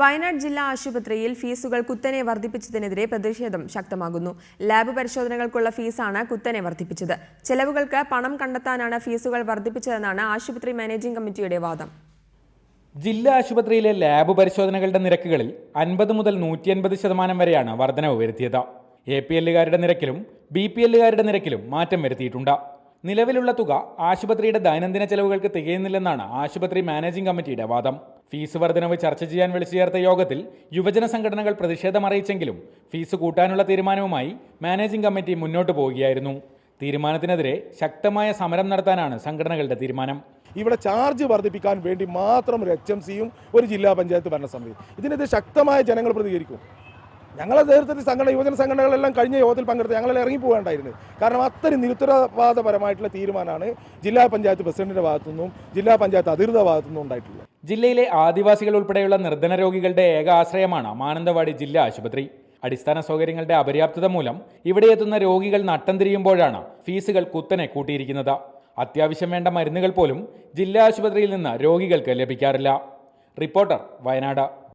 വയനാട് ജില്ലാ ആശുപത്രിയിൽ ഫീസുകൾ കുത്തനെ വർദ്ധിപ്പിച്ചതിനെതിരെ പ്രതിഷേധം ശക്തമാകുന്നു. ലാബ് പരിശോധനകൾക്കുള്ള ഫീസാണ് കുത്തനെ വർദ്ധിപ്പിച്ചത്. ചെലവുകൾക്ക് പണം കണ്ടെത്താനാണ് ഫീസുകൾ വർദ്ധിപ്പിച്ചതെന്നാണ് ആശുപത്രി മാനേജിംഗ് കമ്മിറ്റിയുടെ വാദം. ജില്ലാ ആശുപത്രിയിലെ ലാബ് പരിശോധനകളുടെ നിരക്കുകളിൽ അൻപത് മുതൽ നൂറ്റി അൻപത് ശതമാനം വരെയാണ് വർധനവ് വരുത്തിയത്. എ പി എല്ലുകാരുടെ നിരക്കിലും ബി പി എല്ലുകാരുടെ നിരക്കിലും മാറ്റം വരുത്തിയിട്ടുണ്ട്. നിലവിലുള്ള തുക ആശുപത്രിയുടെ ദൈനംദിന ചെലവുകൾക്ക് തികയുന്നില്ലെന്നാണ് ആശുപത്രി മാനേജിംഗ് കമ്മിറ്റിയുടെ വാദം. ഫീസ് വർധനവ് ചർച്ച ചെയ്യാൻ വിളിച്ചു ചേർത്ത യോഗത്തിൽ യുവജന സംഘടനകൾ പ്രതിഷേധം അറിയിച്ചെങ്കിലും ഫീസ് കൂട്ടാനുള്ള തീരുമാനവുമായി മാനേജിംഗ് കമ്മിറ്റി മുന്നോട്ട് പോവുകയായിരുന്നു. തീരുമാനത്തിനെതിരെ ശക്തമായ സമരം നടത്താനാണ് സംഘടനകളുടെ തീരുമാനം. ഇവിടെ ചാർജ് വർദ്ധിപ്പിക്കാൻ വേണ്ടി മാത്രം ഒരു എച്ച് എം സിയും ഒരു ജില്ലാ പഞ്ചായത്ത് ഭരണസമിതി. ഇതിനെതിരെ ശക്തമായ ജനങ്ങൾ പ്രതികരിക്കും. ഞങ്ങളെ നേതൃത്വത്തിൽ സംഘടന യുവജന സംഘടനകളെല്ലാം കഴിഞ്ഞ യോഗത്തിൽ പങ്കെടുത്ത് ഞങ്ങളെല്ലാം ഇറങ്ങി പോകേണ്ടായിരുന്നു കാരണം അത്രയും നിരുത്തരവാദപരമായിട്ടുള്ള തീരുമാനമാണ് ജില്ലാ പഞ്ചായത്ത് പ്രസിഡന്റിന്റെ ഭാഗത്തു നിന്നും ജില്ലാ പഞ്ചായത്ത് അധികൃത ഭാഗത്തുനിന്നും ഉണ്ടായിട്ടുള്ളത്. ജില്ലയിലെ ആദിവാസികൾ ഉൾപ്പെടെയുള്ള നിർധന രോഗികളുടെ ഏക ആശ്രയമാണ് മാനന്തവാടി ജില്ലാ ആശുപത്രി. അടിസ്ഥാന സൗകര്യങ്ങളുടെ അപര്യാപ്തത മൂലം ഇവിടെ എത്തുന്ന രോഗികൾ നട്ടം തിരിയുമ്പോഴാണ് ഫീസുകൾ കുത്തനെ കൂട്ടിയിരിക്കുന്നത്. അത്യാവശ്യം വേണ്ട മരുന്നുകൾ പോലും ജില്ലാ ആശുപത്രിയിൽ നിന്ന് രോഗികൾക്ക് ലഭിക്കാറില്ല. റിപ്പോർട്ടർ വയനാട്.